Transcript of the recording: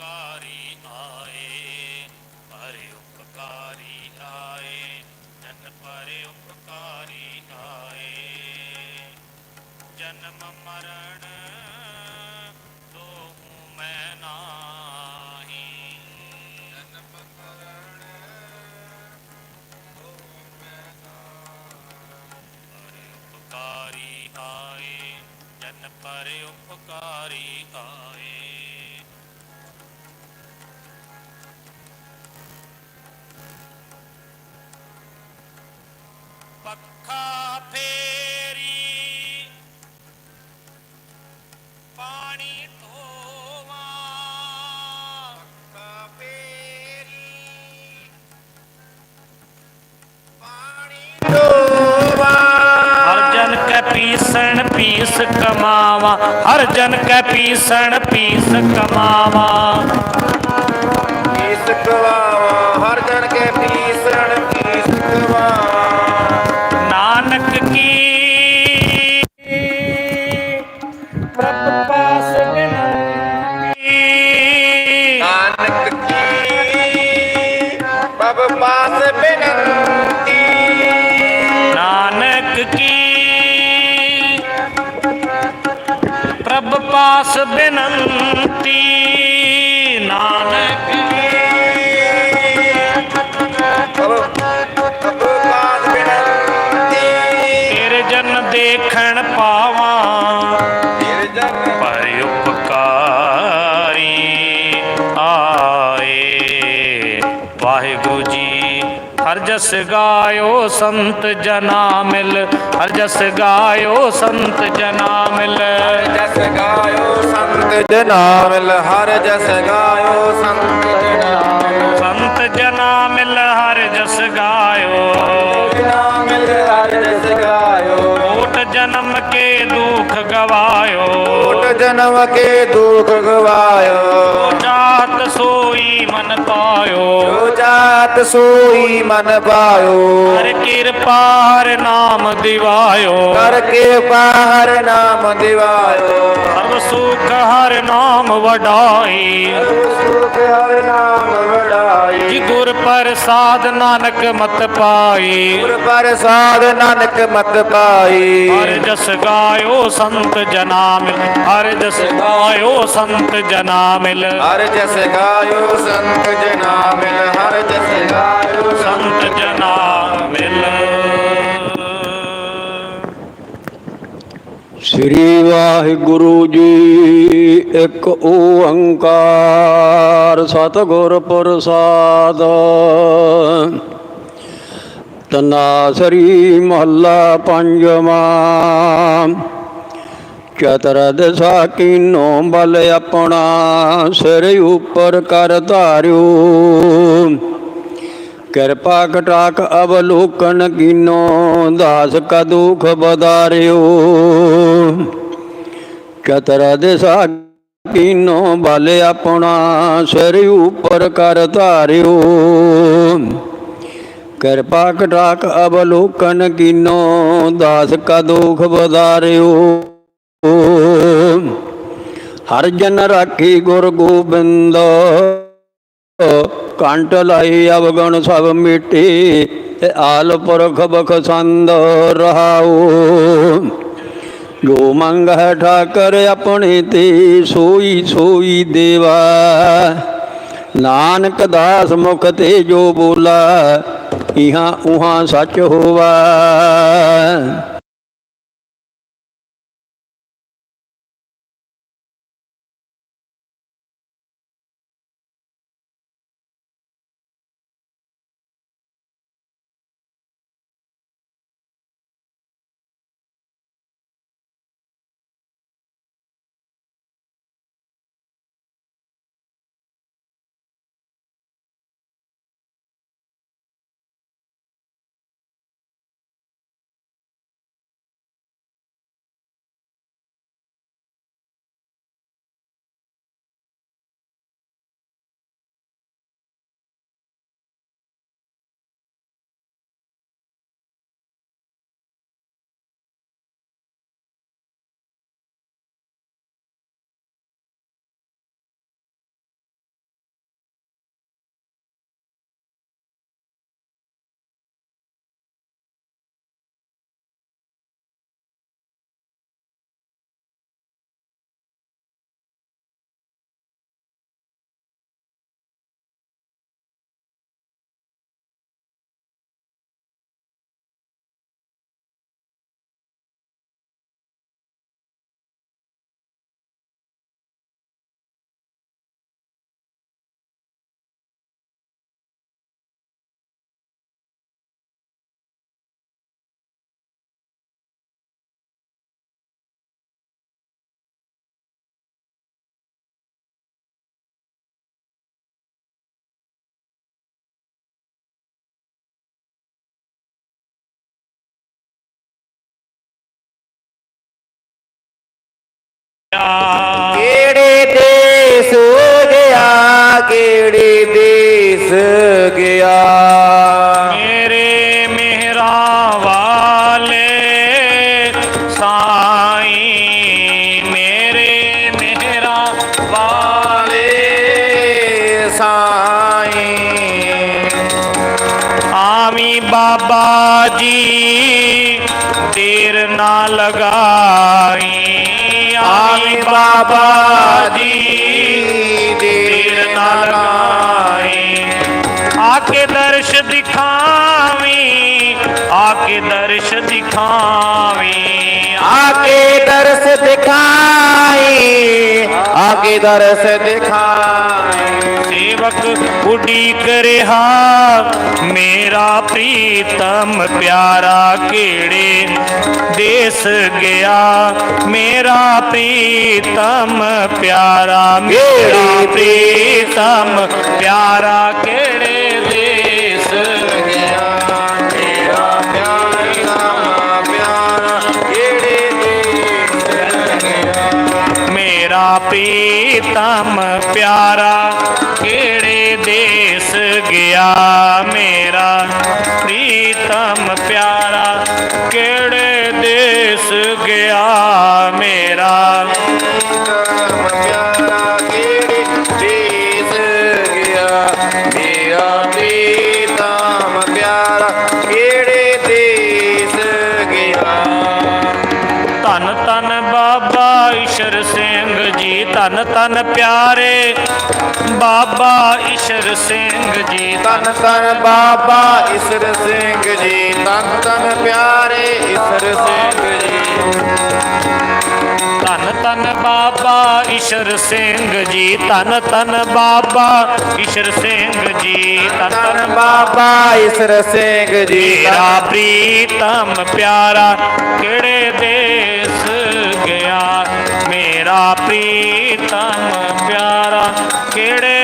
ਉਪਕਾਰੀ ਆਏ ਪਰੇ ਉਪਕਾਰੀ ਆਏ ਜਨ ਪਰੇ ਉਪਕਾਰੀ ਆਏ ਜਨਮ ਮਰਨ ਦੋਹੂ ਮੈਂ ਨਾਹੀ ਜਨਮ ਮਰਨ ਦੋਹੂ ਮੈਂ ਪਰੇ ਉਪਕਾਰੀ ਆਏ ਜਨ ਪਰੇ ਉਪਕਾਰੀ ਪੱਖਾ ਫੇਰੀ। ਪਾਣੀ ਧੋਵਾ। ਪੱਖਾ ਫੇਰੀ। ਪਾਣੀ ਹਰ ਜਨ ਕੈ ਪੀਸਣ ਪੀਸ ਕਮਾਵਾ। ਹਰ ਜਨ ਕੈ ਪੀਸਣ ਪੀਸ ਕਮਾਵਾ। ਪੀਸ ਬਬ ਪਾਸ ਬਿਨੰਤੀ ਹਰ ਜਸ ਗਾਇਓ ਸੰਤ ਜਨਾ ਮਿਲ ਹਰ ਜਸ ਗਾਇਓ ਸੰਤ ਜਨਾ ਮਿਲ। ਜਸ ਗਾਇਓ ਸੰਤ ਜਨਾ ਮਿਲ ਹਰ ਜਸ ਗਾਇਓ ਸੰਤ ਜਨਾ ਮਿਲ। ਸੰਤ ਜਨਾ ਮਿਲ ਹਰ ਜਸ ਗਾਇਓ। ਜਨਾ ਮਿਲ ਹਰ ਜਸ ਗਾਇਓ। ਕੋਟ ਜਨਮ ਕੇ ਦੁਖ ਗਵਾਇਓ। ਕੋਟ ਜਨਮ ਕੇ ਦੁਖ ਗਵਾਇਓ। ਜਾਤ ਸੋਈ ਮਨ ਪਾਇਓ। ਜੋ ਜਾਤ ਸੋਈ ਮਨ ਪਾਇਓ ਹਰ ਕਿਰਪਾ ਹਰ ਨਾਮ ਦਿਵਾਇਓ। ਕਰ ਕੇ ਪਾਹਰ ਨਾਮ ਦਿਵਾਇਓ। ਸਰਬ ਸੁਖ ਹਰ ਨਾਮ ਵਡਾਈ। ਸੁਖ ਹਰ ਨਾਮ ਵਡਾਈ। ਜੀ ਗੁਰ ਪ੍ਰਸਾਦ ਨਾਨਕ ਮਤ ਪਾਈ। ਗੁਰ ਪ੍ਰਸਾਦ ਨਾਨਕ ਮਤ ਪਾਈ। ਹਰ ਜਸ ਗਾਇਓ ਸੰਤ ਜਨਾ ਮਿਲ ਹਰ ਜਸ ਗਾਇਓ ਸੰਤ ਜਨਾ ਮਿਲ ਹਰ ਜਸ ਗਾਇਓ ਸੰਤ ਜਨਾ ਮਿਲ, ਹਰ ਜਸ ਗਾਇਓ ਸੰਤ ਜਨਾ ਮਿਲ। ਸ੍ਰੀ ਵਾਹਿਗੁਰੂ ਜੀ, ਇੱਕ ਓੰਕਾਰ ਸਤਿਗੁਰ ਪ੍ਰਸਾਦ। ਤਨਾਸਰੀ ਮਹੱਲਾ ਪੰਜਵਾਂ। ਚਤਰ ਦਸਾ ਕੀਨੋ ਬਲ ਆਪਣਾ ਸਿਰ ਉਪਰ ਕਰ ਧਾਰਿਓ। ਕਿਰਪਾ ਕਟਾਕ ਅਵਲੋਕਨ ਕੀਨੋ, ਦਾਸ ਕਾ ਦੁਖ ਬਦਾਰਿਓ। ਚਤਰ ਦਿਸਾ ਕੀਨੋ ਬਲ ਆਪਣਾ ਸਿਰ ਉਪਰ ਕਰ ਧਾਰਿਓ। ਕਿਰਪਾ ਕਟਾਕ ਅਵਲੋਕਨ ਕੀਨੋ, ਦਾਸ ਕਾ ਦੁਖ ਬਦਾਰਿਓ। ਹਰ ਜਨ ਰਾਖੀ ਗੁਰ ਗੋਬਿੰਦ। ਕੰਟ ਲਾਈ ਅਵਗਣ ਸਭ ਮਿਟੇ, ਤੇ ਆਲ ਪੁਰਖ ਬਖਸੰਦ ਰਹਾਉ। ਜੋ ਮੰਗ ਹੈ ਠਾਕਰ ਆਪਣੇ ਤੇ ਸੋਈ ਸੋਈ ਦੇਵਾ। ਨਾਨਕ ਦਾਸ ਮੁਖ ਤੇ ਜੋ ਬੋਲਾ, ਇਹਾਂ ਉਹਾਂ ਸੱਚ ਹੋਵਾ। ਕਿਹੜੇ ਦੇਸ ਗਿਆ, ਕਿਹੜੇ ਦੇਸ ਗਿਆ? ਮੇਰੇ ਮਿਹਰਾ ਵਾਲੇ ਸਾਈਂ ਮੇਰੇ ਮਿਹਰਾ ਵਾਲੇ ਵਾਲੇ ਸਾਈਂ। ਆਮੀ ਬਾਬਾ ਜੀ ਤੇਰ ਨਾ ਲਗਾਈ। ਆਮੀ ਬਾਬਾ ਜੀ ਦੇਰ ਨਾ ਆ ਕੇ ਦਰਸ਼ ਦਿਖਾਮੀ ਆ ਕੇ ਦਰਸ਼ ਦਿਖਾਵੀ। ਆ ਕੇ ਦਰਸ ਦਿਖਾਈ ਆਕੇ ਦਰਸ ਦਿਖਾਈ ਸੇਵਕ ਉਡੀਕ ਰਿਹਾ ਮੇਰਾ ਪ੍ਰੀਤਮ ਪਿਆਰਾ ਕਿਹੜੇ ਦੇਸ ਗਿਆ? ਮੇਰਾ ਪ੍ਰੀਤਮ ਪਿਆਰਾ, ਮੇਰਾ ਪ੍ਰੀਤਮ ਪਿਆਰਾ ਕਿਹੜੇ ਦੇਸ ਗਿਆ? ਮੇਰਾ ਪਿਆਰਾ ਪਿਆਰਾ ਕਿਹੜੇ ਦੇਸ ਗਿਆ? ਮੇਰਾ ਪ੍ਰੀਤਮ ਪਿਆਰਾ ਗਿਆ ਮੇਰਾ ਪ੍ਰੀਤਮ ਪਿਆਰਾ ਕਿਹੜੇ ਦੇਸ ਗਿਆ ਮੇਰਾ? ਕਰਮ ਪਿਆਰਾ ਕਿਹੜੇ ਦੇਸ ਗਿਆ ਮੇਰਾ? ਪ੍ਰੀਤਮ ਪਿਆਰਾ ਕਿਹੜੇ ਦੇਸ ਗਿਆ? ਧੰਨ ਧੰਨ ਬਾਬਾ ਈਸ਼ਰ ਸਿੰਘ ਜੀ ਧੰਨ ਧੰਨ ਪਿਆਰੇ। ਬਾਬਾ ਈਸ਼ਰ ਸਿੰਘ ਜੀ ਤਨ ਤਨ ਬਾਬਾ ਈਸ਼ਰ ਸਿੰਘ ਜੀ ਤਨ ਤਨ ਪਿਆਰੇ ਈਸ਼ਰ ਸਿੰਘ ਜੀ। ਧੰਨ ਧੰਨ ਬਾਬਾ ਈਸ਼ਰ ਸਿੰਘ ਜੀ ਧੰਨ ਧੰਨ ਬਾਬਾ ਈਸ਼ਰ ਸਿੰਘ ਜੀ ਧੰਨ ਤਨ ਧੰਨ ਬਾਬਾ ਈਸ਼ਰ ਸਿੰਘ ਜੀ। ਮੇਰਾ ਪ੍ਰੀਤਮ ਪਿਆਰਾ ਕਿਹੜੇ ਦੇਸ ਗਿਆ? ਮੇਰਾ ਪ੍ਰੀਤਮ ಕೆಡೆ